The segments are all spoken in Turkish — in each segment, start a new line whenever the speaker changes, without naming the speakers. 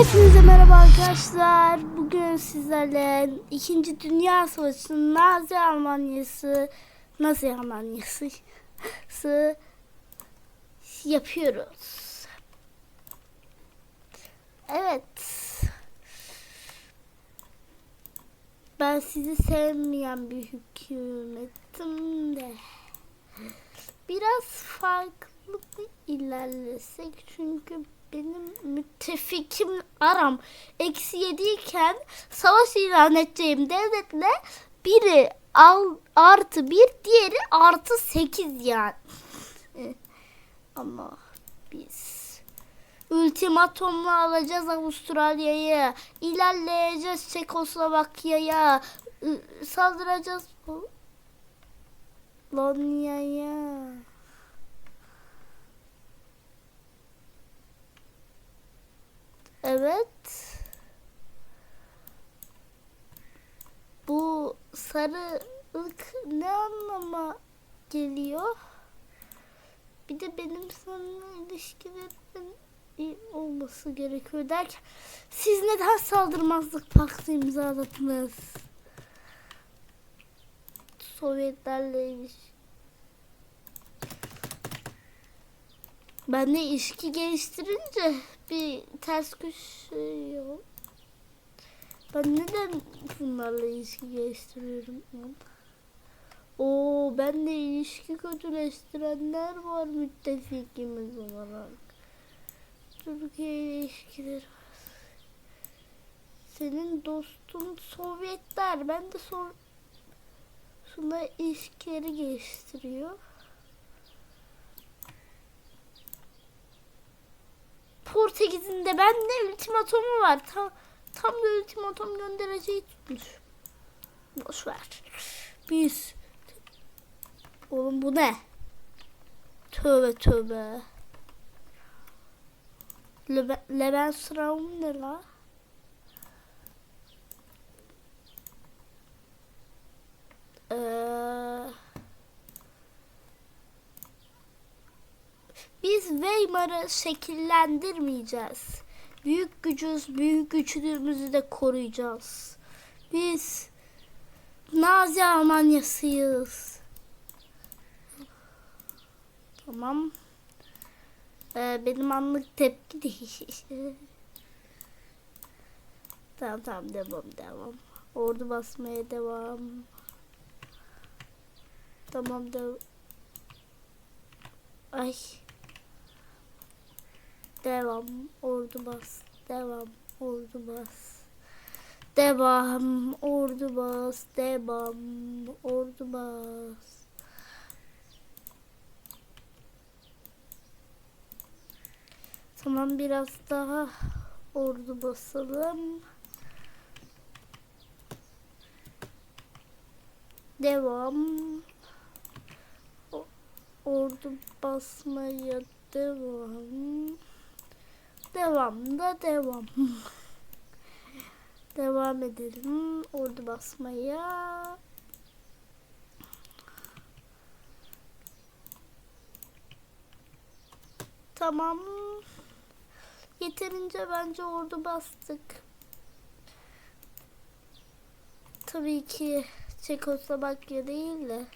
Hepinize merhaba arkadaşlar. Bugün sizlerle 2. Dünya Savaşı'nın Nazi Almanyası Nazi Almanyası sı yapıyoruz. Evet. Ben sizi sevmeyen bir hükümetim de biraz farklı ilerlesek çünkü benim müttefikim aram eksi yediyken savaş ilan edeceğim devletle biri al, artı bir diğeri artı sekiz yani. Ama biz ultimatomla alacağız Avustralya'yı ilerleyeceğiz Çekoslovakya'ya ı- saldıracağız Polonya'ya. Evet. Bu sarı ılık ne anlama geliyor? Bir de benim seninle ilişkilerimin iyi olması gerekiyor derken siz neden saldırmazlık paktı imzaladınız? Sovyetlerle ilişki. Ben de ilişki geliştirince bir ters köşe Ben neden bunlarla ilişki geliştiriyorum? Oo ben de ilişki kötüleştirenler var müttefikimiz olarak. Türkiye ile ilişkileri. Senin dostun Sovyetler. Ben de son şuna ilişkileri geliştiriyor. Portekiz'in de bende ultimatomu var. Tam, tam da ultimatom göndereceği tutmuş. Boş ver. Biz. Oğlum bu ne? Tövbe tövbe. Lebe, Lebensraum ne la? Biz Weimar'ı şekillendirmeyeceğiz. Büyük gücüz, büyük güçlüğümüzü de koruyacağız. Biz Nazi Almanyasıyız. Tamam. Ee, benim anlık tepki değil. tamam tamam devam devam. Ordu basmaya devam. Tamam devam. Ay. Devam. Ordu bas. Devam. Ordu bas. Devam. Ordu bas. Devam. Ordu bas. Tamam biraz daha ordu basalım. Devam. Ordu basmaya devam. Devam da devam. devam edelim. Ordu basmaya. Tamam. Yeterince bence ordu bastık. Tabii ki Çekoslovakya değil de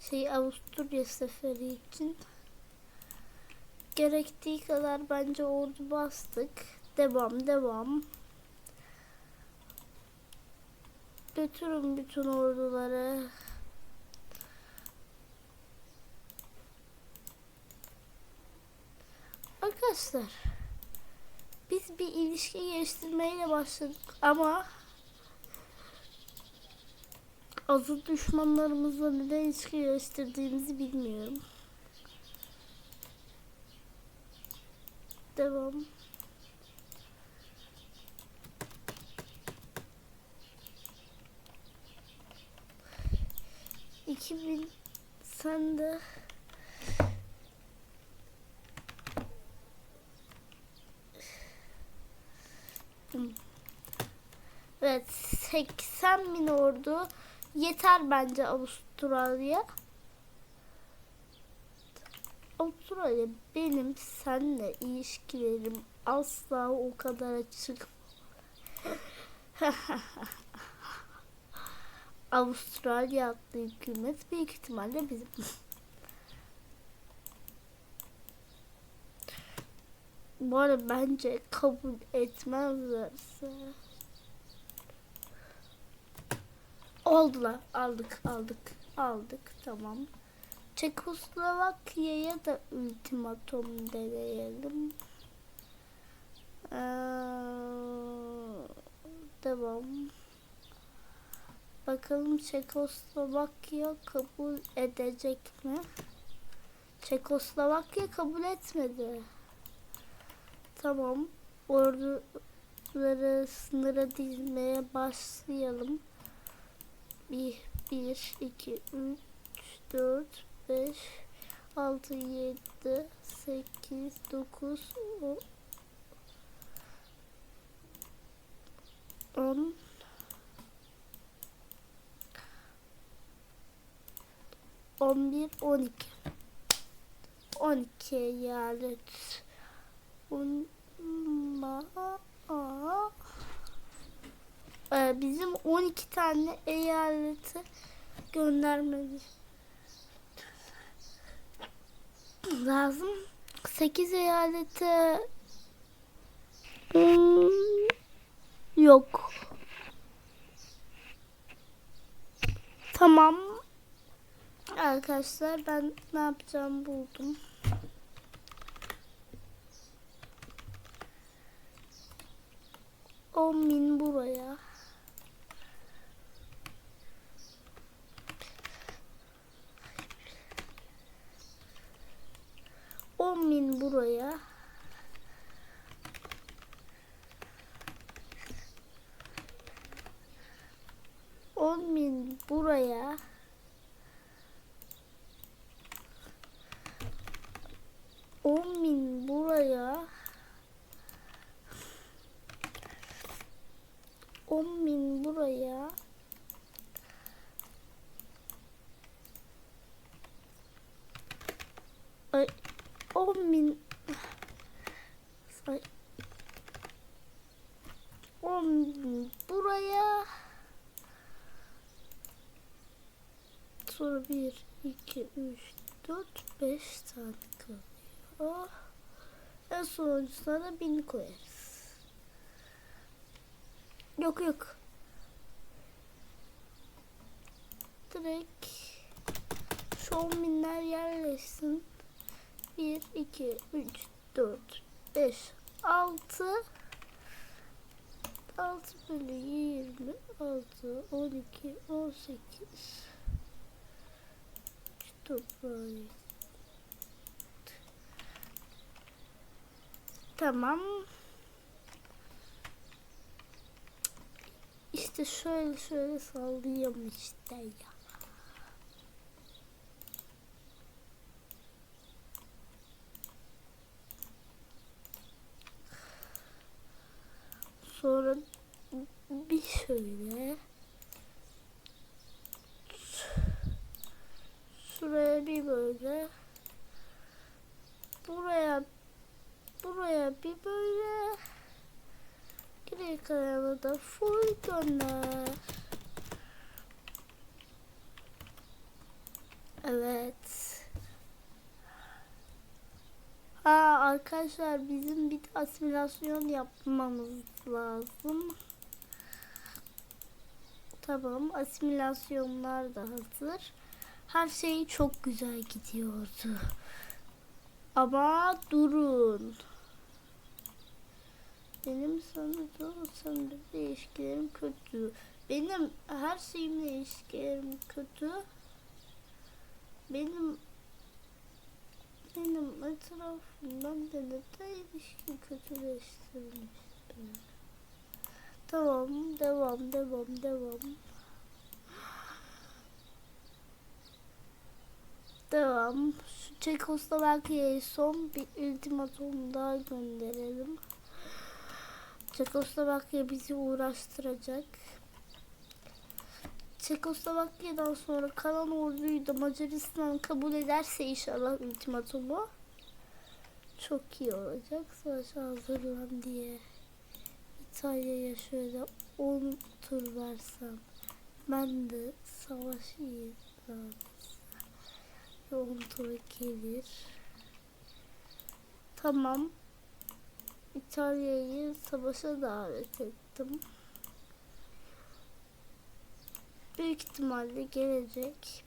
şey Avusturya seferi için gerektiği kadar bence ordu bastık. Devam devam. Götürün bütün orduları. Arkadaşlar biz bir ilişki geliştirmeyle başladık ama azı düşmanlarımızla neden ilişki geliştirdiğimizi bilmiyorum. Devam. İki bin sen de Evet 80 bin ordu yeter bence Avustralya. Avustralya benim seninle ilişkilerim asla o kadar açık. Avustralya adlı hükümet büyük ihtimalle bizim. Bu arada bence kabul etmezlerse. Oldular. Aldık, aldık, aldık. Tamam. Çekoslovakya'ya da ultimatum deneyelim. Ee, devam. Bakalım Çekoslovakya kabul edecek mi? Çekoslovakya kabul etmedi. Tamam. Orduları sınıra dizmeye başlayalım. 1, 1, 2, 3, 4, 5, 6, 7, 8, 9, 10, 11, 12. 12 eyalet. Bunma. Ee, bizim 12 tane eyaleti göndermemiz lazım. 8 eyalete Hmm, yok. Tamam. Arkadaşlar ben ne yapacağım buldum. On bin buraya. On bin buraya. On bin buraya. On bin buraya. On bin buraya. Ay, on bin. Ay. On bin buraya. Sonra bir, iki, üç, dört, beş tane kalıyor. En sonuncusuna da bin koyarız. Yok yok. Direkt şu on binler yerleşsin. 1, 2, 3, 4, 5, 6 6 bölü 26, 12, 18 Toprağı Tamam. İşte şöyle şöyle sallıyorum işte ya. Sonra bir şöyle şuraya bir böyle buraya buraya bir böyle geri kalanı da full gönder. Evet. Ha arkadaşlar bizim bir asimilasyon yapmamız lazım. Tamam asimilasyonlar da hazır. Her şey çok güzel gidiyordu. Ama durun. Benim sana sanırım ilişkilerim kötü. Benim her şeyimle ilişkilerim kötü. Benim benim etrafımdan da neden ilişki kötüleştirilmiştir? Tamam, devam, devam, devam. Devam. Şu Çekoslovakya'ya son bir ultimatum daha gönderelim. Çekoslovakya bizi uğraştıracak. Çekoslovakya'dan sonra kalan orduyu da Macaristan kabul ederse inşallah ultimatumu Çok iyi olacak savaşa hazırlan diye. İtalya'ya şöyle 10 tur versem. Ben de savaş ilan etsem. Ve 10 tur gelir. Tamam. İtalya'yı savaşa davet ettim. Büyük ihtimalle gelecek.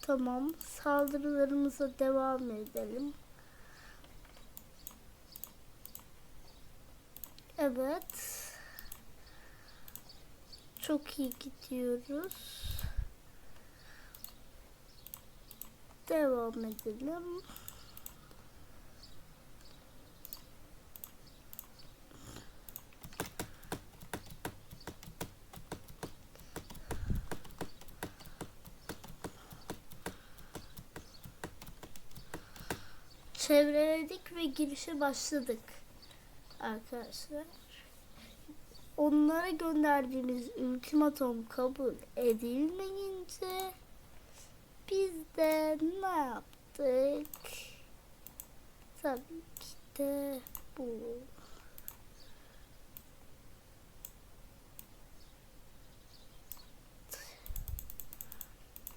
Tamam. Saldırılarımıza devam edelim. Evet. Çok iyi gidiyoruz. Devam edelim. Çevreledik ve girişe başladık. Arkadaşlar. Onlara gönderdiğimiz ultimatom kabul edilmeyince biz de ne yaptık? Tabii ki de bu.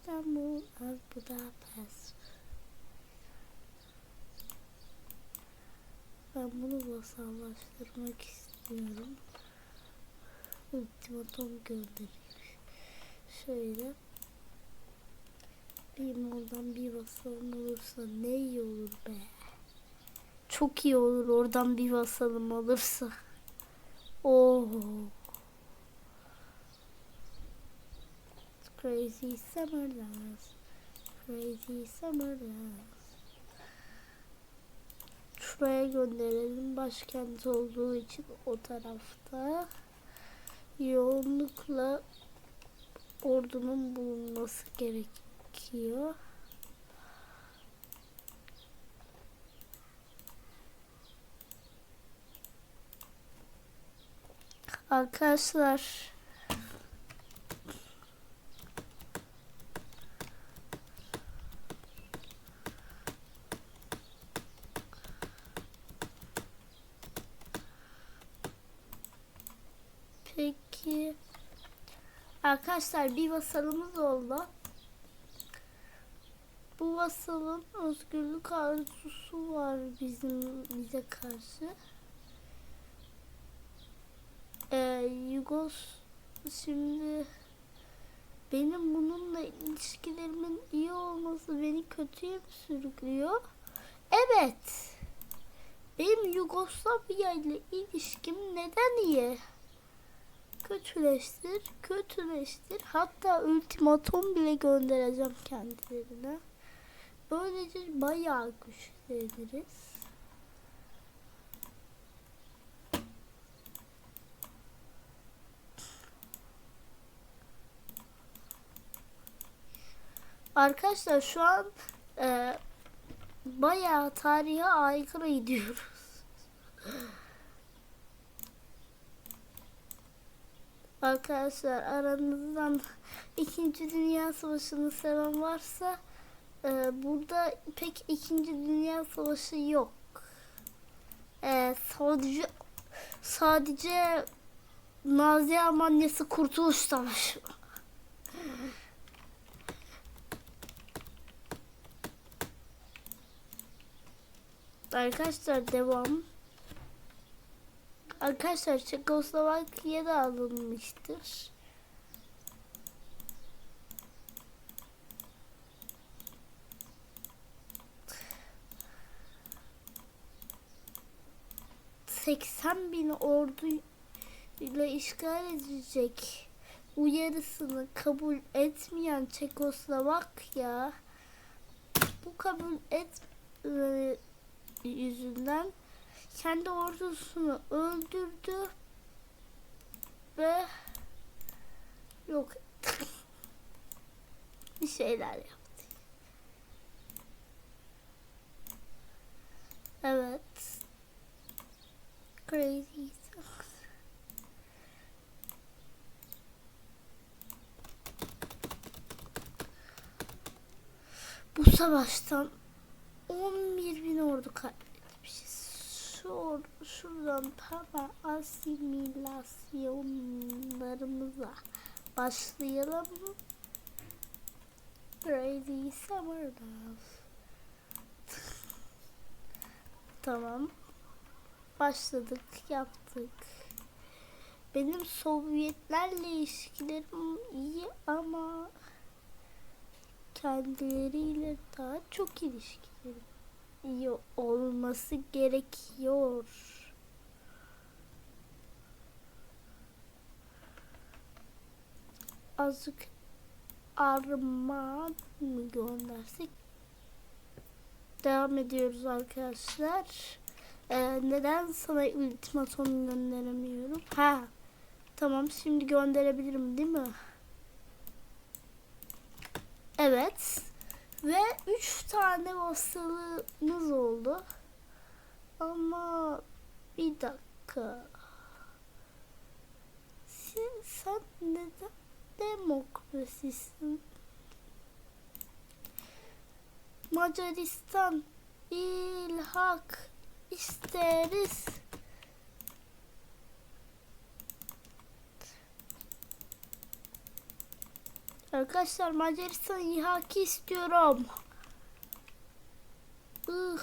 İstanbul, Budapest. Ben bunu vasallaştırmak istiyorum. Ultimatom göndereyim. Şöyle. Benim oradan bir vasalım olursa ne iyi olur be. Çok iyi olur oradan bir vasalım olursa. Oh. Crazy summer dance. Crazy summer dance. Şuraya gönderelim. Başkent olduğu için o tarafta yoğunlukla ordunun bulunması gerekiyor. Arkadaşlar Peki. Arkadaşlar bir vasalımız oldu. Bu vasalın özgürlük arzusu var bizim bize karşı. Ee, Yugos şimdi benim bununla ilişkilerimin iyi olması beni kötüye mi sürüklüyor? Evet. Benim Yugoslavya ile ilişkim neden iyi? kötüleştir, kötüleştir. Hatta ultimatom bile göndereceğim kendilerine. Böylece bayağı güçleniriz. Arkadaşlar şu an e, bayağı tarihe aykırı gidiyoruz. Arkadaşlar aranızdan İkinci Dünya Savaşı'nı seven varsa e, burada pek İkinci Dünya Savaşı yok. E, sadece sadece Nazi Almanyası Kurtuluş Savaşı. Arkadaşlar devam. Arkadaşlar Çekoslovakya'da alınmıştır. ...80 bin orduyla işgal edecek uyarısını kabul etmeyen Çekoslovakya bu kabul et yüzünden kendi ordusunu öldürdü ve yok bir şeyler yaptı. Evet. Crazy. savaştan 11 bin ordu kaybetmişiz. Şu, or- şuradan hemen asimilasyonlarımıza başlayalım. Crazy Summer Love. tamam. Başladık, yaptık. Benim Sovyetlerle ilişkilerim iyi ama kendileriyle daha çok ilişkilerim iyi olması gerekiyor. Azıcık armağan mı göndersek? Devam ediyoruz arkadaşlar. Ee, neden sana ultimatom gönderemiyorum? Ha. Tamam şimdi gönderebilirim değil mi? Evet. Ve üç tane vasılımız oldu. Ama bir dakika. Sen, sen neden demokrasisin? Macaristan ilhak isteriz. Arkadaşlar Macaristan ilhaki istiyorum. Ih.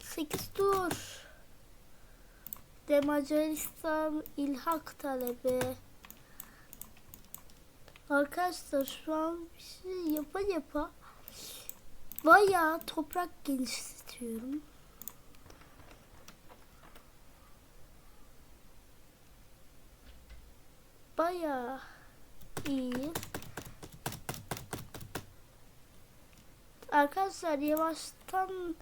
8 tur. De Macaristan ilhak talebi. Arkadaşlar şu an bir şey yapa yapa bayağı toprak genişletiyorum. Bayağı iyi. Arkadaşlar yavaştan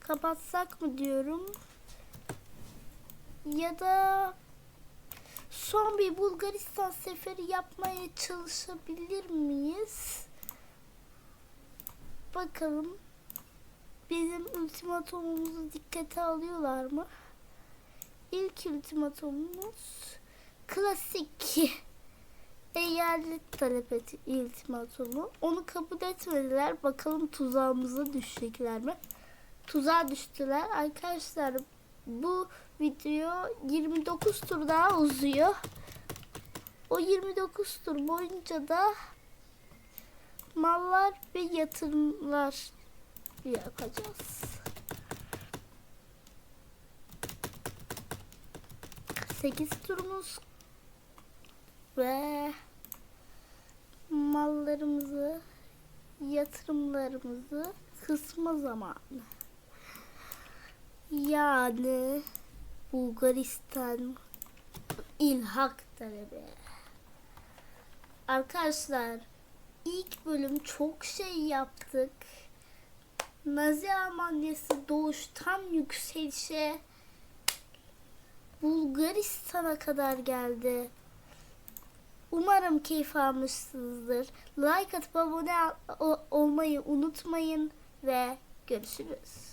kapatsak mı diyorum. Ya da son bir Bulgaristan seferi yapmaya çalışabilir miyiz? Bakalım bizim ultimatomumuzu dikkate alıyorlar mı? İlk ultimatomumuz klasik eyalet talep et ultimatomu. Onu kabul etmediler. Bakalım tuzağımıza düşecekler mi? Tuzağa düştüler. Arkadaşlar bu video 29 tur daha uzuyor. O 29 tur boyunca da mallar ve yatırımlar yapacağız. 8 turumuz ve mallarımızı, yatırımlarımızı kısma zamanı. Yani Bulgaristan ilhak talebi. Arkadaşlar ilk bölüm çok şey yaptık. Nazi Almanyası doğuştan yükselişe Bulgaristan'a kadar geldi. Umarım keyif almışsınızdır. Like atıp abone ol- olmayı unutmayın ve görüşürüz.